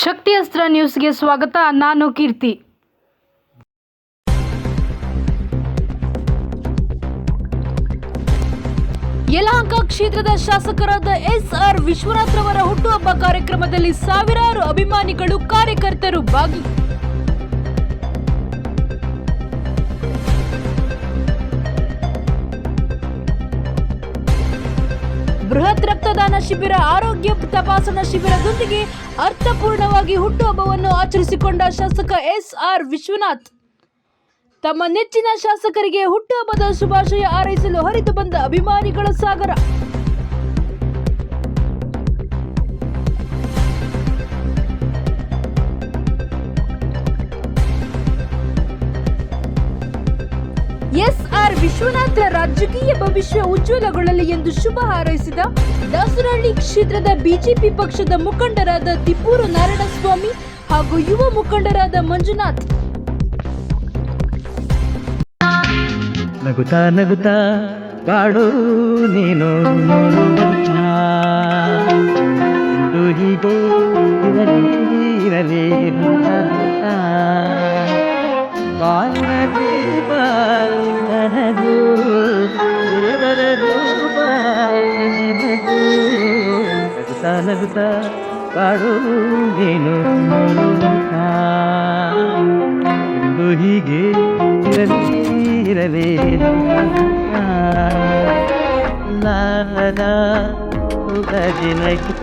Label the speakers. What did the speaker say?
Speaker 1: ಶಕ್ತಿ ಅಸ್ತ್ರ ನ್ಯೂಸ್ಗೆ ಸ್ವಾಗತ, ನಾನು ಕೀರ್ತಿ. ಯಲಹಂಕ ಕ್ಷೇತ್ರದ ಶಾಸಕರಾದ ಎಸ್ ಆರ್ ವಿಶ್ವನಾಥ್ ರವರ ಹುಟ್ಟುಹಬ್ಬ ಕಾರ್ಯಕ್ರಮದಲ್ಲಿ ಸಾವಿರಾರು ಅಭಿಮಾನಿಗಳು ಕಾರ್ಯಕರ್ತರು ಭಾಗಿ ಬೃಹತ್ ರಕ್ತದಾನ ಶಿಬಿರ, ಆರೋಗ್ಯ ತಪಾಸಣಾ ಶಿಬಿರದೊಂದಿಗೆ ಅರ್ಥಪೂರ್ಣವಾಗಿ ಹುಟ್ಟುಹಬ್ಬವನ್ನು ಆಚರಿಸಿಕೊಂಡ ಶಾಸಕ ಎಸ್ ಆರ್ ವಿಶ್ವನಾಥ್. ತಮ್ಮ ನೆಚ್ಚಿನ ಶಾಸಕರಿಗೆ ಹುಟ್ಟುಹಬ್ಬದ ಶುಭಾಶಯ ಹಾರೈಸಲು ಹರಿದು ಬಂದ ಅಭಿಮಾನಿಗಳ ಸಾಗರ. ಎಸ್ ಆರ್ ವಿಶ್ವನಾಥ ರಾಜಕೀಯ ಭವಿಷ್ಯ ಉಜ್ವಲಗೊಳ್ಳಲಿ ಎಂದು ಶುಭ ಹಾರೈಸಿದ ದಾಸರಹಳ್ಳಿ ಕ್ಷೇತ್ರದ ಬಿಜೆಪಿ ಪಕ್ಷದ ಮುಖಂಡರಾದ ತಿಪ್ಪೂರು ನಾರಾಯಣಸ್ವಾಮಿ ಹಾಗೂ ಯುವ ಮುಖಂಡರಾದ ಮಂಜುನಾಥ್
Speaker 2: ನಗುತ್ತಾ ನಗುತ್ತಾ ಕಾಡು ನೀನು ಇರಲಿ ಇರಲಿ. ನಗುತ್ತಾ ನಗುತ್ತಾ ಬಾಳು ನೀನು ನಗುತ್ತಾ. ಎಂದು ಹೀಗೆ ಇರಲಿ ಇರಲಿ ಲಾಲ ದಿನಕ್ಕೆ